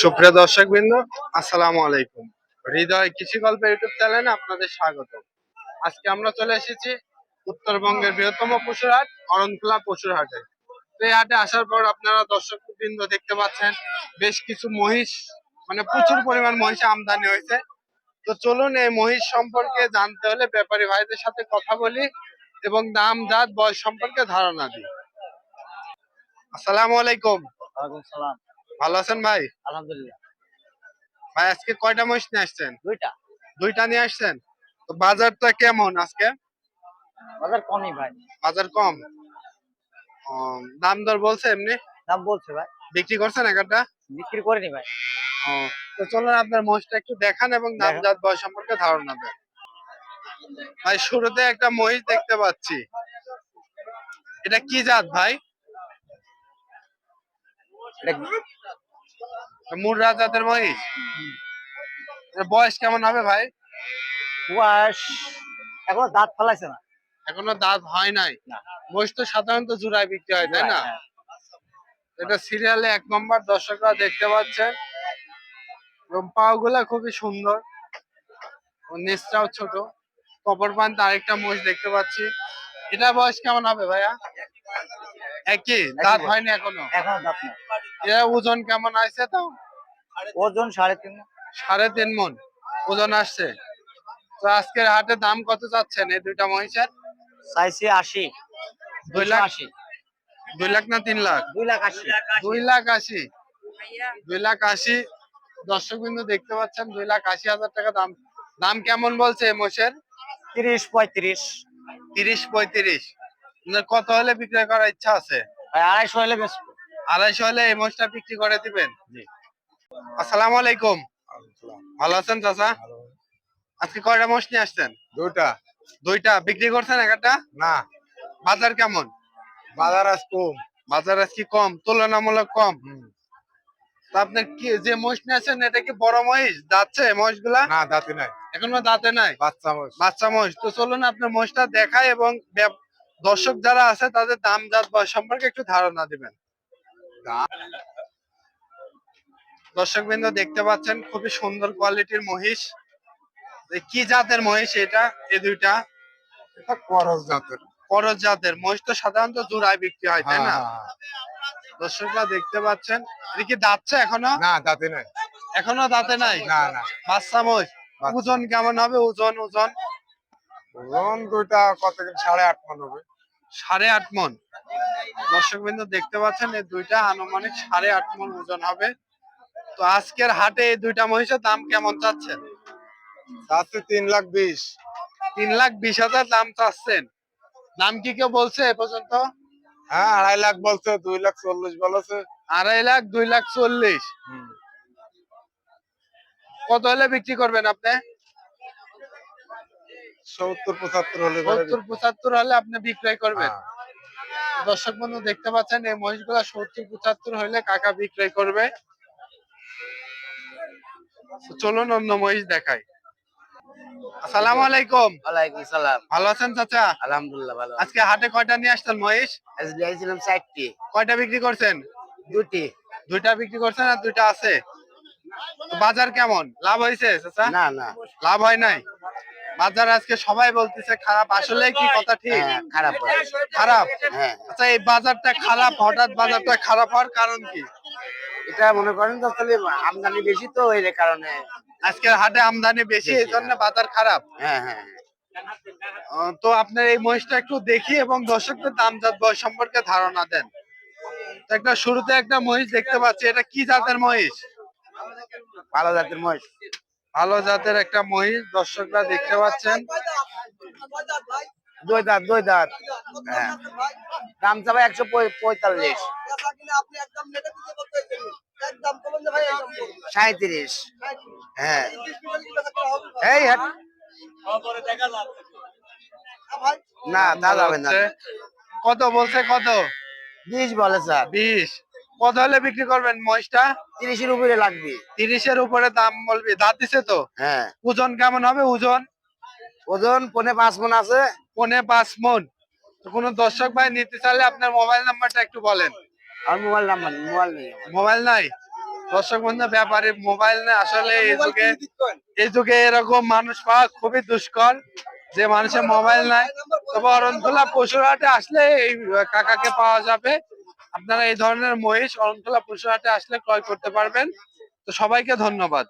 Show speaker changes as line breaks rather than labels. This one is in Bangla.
সুপ্রিয় দর্শক বৃন্দ আসসালামু আলাইকুম। হৃদয় কৃষি গল্প ইউটিউব চ্যানেলে আপনাদের স্বাগত। আজকে আমরা চলে এসেছি উত্তরবঙ্গের বৃহত্তম পশুর হাট, অরণখোলা পশুর হাটে। এই হাটে আসার পর আপনারা দর্শক বৃন্দ দেখতে পাচ্ছেন, বেশ কিছু মহিষ মানে প্রচুর পরিমাণ মহিষ আমদানি হয়েছে। তো চলুন এই মহিষ সম্পর্কে জানতে হলে ব্যাপারী ভাইদের সাথে কথা বলি এবং দাম, জাত, বয়স সম্পর্কে ধারণা দিই। আসসালামু আলাইকুম।
ওয়ালাইকুম সালাম।
ভালো আছেন ভাই?
আলহামদুলিল্লাহ।
ভাই আজকে কয়টা মহিষ নিয়ে আসছেন?
দুইটা।
দুইটা নিয়ে আসছেন? তো বাজারটা কেমন আজকে?
বাজার কমই ভাই।
বাজার কম? দাম দর বলছে এমনি?
দাম বলছে ভাই।
বিক্রি করছেন একটা?
বিক্রি করিনি ভাই।
তো চলুন আপনার মহিষটা একটু দেখান এবং দাম জাত বয়স সম্পর্কে ধারণা দেন। ভাই শুরুতে একটা মহিষ দেখতে পাচ্ছি। এটা কি জাত ভাই? মুর্রা জাতের মহিষ বয়স? কেমন হবে ভাই?
বয়স এখনও দাঁত ফেলাইছে না।
এখনও দাঁত হয় নাই? মহিষ তো সাধারণত জোড়ায় বিক্রি হয় তাই না?
হ্যাঁ।
এটা সিরিয়ালে এক নম্বর দর্শকরা দেখতে পাচ্ছেন। এবং পাগুলা খুবই সুন্দর। ও নিচটাও ছোট। কপর পান্ত আরেকটা মোষ দেখতে পাচ্ছি। এটা বয়স কেমন হবে ভাইয়া? একই দাঁত হয়নি এখনও?
এখনও দাঁত নেই।
এর ওজন কেমন আছে তো?
ওজন সাড়ে তিন
সাড়ে তিন মন ওজন আসছে। তো আজকের হাটে দাম কত চাচ্ছেন এই দুইটা মহিষের?
চাইছি আশি।
দুই লাখ
আশি।
দুই লাখ না তিন লাখ?
দুই লাখ আশি।
দুই লাখ আশি। দুই লাখ আশি। দর্শক বিন্দু দেখতে পাচ্ছেন দুই লাখ আশি হাজার টাকা দাম। দাম কেমন বলছে মোষের
তিরিশ পঁয়ত্রিশ।
তিরিশ পঁয়ত্রিশ। কত হলে বিক্রয় করার ইচ্ছা আছে?
ভাই আড়াইশো হলে বেশ
আড়াইশো হলে এই মোষটা বিক্রি করে দিবেন? আসসালামু আলাইকুম। ভালো আছেন চাচা? আজকে কয়টা মোষ নিয়ে আসছেন?
দুটা
দুইটা। বিক্রি করছেন একটা?
না।
বাজার কেমন?
বাজার আজ কম।
বাজার আজকে কম তুলনামূলক কম। তা আপনার কি যে মহিষ নিয়ে আসছেন এটা কি বড় মহিষ যাচ্ছে মহিষগুলা
না দাঁতি নাই।
এখনও দাঁতে নাই?
বাচ্চা মোষ।
বাচ্চা মহিষ তো চলুন আপনার মহিষটা দেখায় এবং দর্শক যারা আছে তাদের দাম বয়স সম্পর্কে একটু ধারণা দিবেন? দর্শক বিন্দু দেখতে পাচ্ছেন খুবই সুন্দর কোয়ালিটির মহিষ। এ কি জাতের মহিষ এটা? এই দুইটা?
এটা জাতের।
করজ জাতের। মহিষ তো সাধারণত জোড়ায় বিক্রি হয় তাই না?
হ্যাঁ,
দর্শকরা দেখতে পাচ্ছেন। এটা কি দাঁতছে এখনও?
না দাঁতি নাই।
এখনও দাঁতে নাই?
না না।
বাচ্চা মহিষ। ওজন কেমন হবে? ওজন ওজন?
ওজন দুইটা কত সাড়ে আট মন হবে।
সাড়ে আট মন। দর্শক বিন্দু দেখতে পাচ্ছেন এই দুইটা আনুমানিক সাড়ে আট মন ওজন হবে। তো আজকের হাটে এই দুইটা মহিষের দাম কেমন চাচ্ছেন?
দাঁতি তিন লাখ বিশ।
তিন লাখ বিশ হাজার দাম চাচ্ছেন। দাম কি কেউ বলছে এ পর্যন্ত?
হ্যাঁ আড়াই লাখ বলছে দুই লাখ চল্লিশ বলেছে।
আড়াই লাখ দুই লাখ চল্লিশ। কত হলে বিক্রি করবেন আপনি?
সত্তর পঁচাত্তর হলে
সত্তর পঁচাত্তর হলে আপনি বিক্রয় করবেন।
হ্যাঁ।
দর্শক বন্ধু দেখতে পাচ্ছেন এই মহিষগুলা সত্তর পঁচাত্তর হলে কাকা বিক্রয় করবে। চলুন অন্য মহিষ দেখাই। আসসালামু আলাইকুম।
ওয়ালাইকুম সালাম।
ভালো আছেন চাচা?
আলহামদুলিল্লাহ ভালো
আজকে হাটে কয়টা নিয়ে আসছেন মহিষ?
আজ দিয়েছিলাম চারটি।
কয়টা বিক্রি করছেন?
দুটি।
দুইটা বিক্রি করছেন আর দুইটা আছে। তো বাজার কেমন? লাভ হয়েছে চাচা?
না না।
লাভ হয় নাই? বাজার আজকে সবাই বলতেছে খারাপ আসলে কি কথা ঠিক?
হ্যাঁ, খারাপ
খারাপ?
হ্যাঁ।
আচ্ছা এই বাজারটা খারাপ হঠাৎ বাজারটা খারাপ হওয়ার কারণ কি?
এটা মনে করেন তো তাহলে আমদানি বেশি তো এই কারণে।
আজকের হাটে আমদানি বেশি এই জন্য বাজার খারাপ।
হ্যাঁ হ্যাঁ
তো আপনার এই মহিষটা একটু দেখি এবং দর্শকদের দাম জাত বয়স সম্পর্কে ধারণা দেন। একটা শুরুতে একটা মহিষ দেখতে পাচ্ছি এটা কি জাতের মহিষ?
ভালো জাতের মহিষ।
ভালো জাতের একটা মহিষ দর্শকরা দেখতে পাচ্ছেন।
দুই দাঁত দুই দাঁত। হ্যাঁ। দাম চাবে একশো পঁয়- পঁয়তাল্লিশ। সাঁত্রিশ হ্যাঁ। এই হাট না তা যাবে না।
কত বলছে কত?
বিশ বলে স্যার
বিশ। কত হলে বিক্রি করবেন মহিষটা?
তিরিশের উপরে লাগবে।
তিরিশের উপরে দাম বলবি। দাঁত দিছে তো?
হ্যাঁ।
ওজন কেমন হবে ওজন?
ওজন পনে পাঁচ মন আছে।
পনে পাঁচ মন। কোনো দর্শক ভাই নিতে চাইলে আপনার মোবাইল নাম্বারটা একটু বলেন।
আর মোবাইল নাম্বার মোবাইল নেই
মোবাইল নাই? দর্শক বন্ধু ব্যাপারে মোবাইল না আসলে এই যুগে এই যুগে এরকম মানুষ পাওয়া খুবই দুষ্কর। যে মানুষের মোবাইল নাই। তবে অরণখোলা পশুরহাটে আসলে এই কাকাকে পাওয়া যাবে। আপনারা এই ধরনের মহিষ অরণখোলা পুষুরহাটে আসলে ক্রয় করতে পারবেন। তো সবাইকে ধন্যবাদ।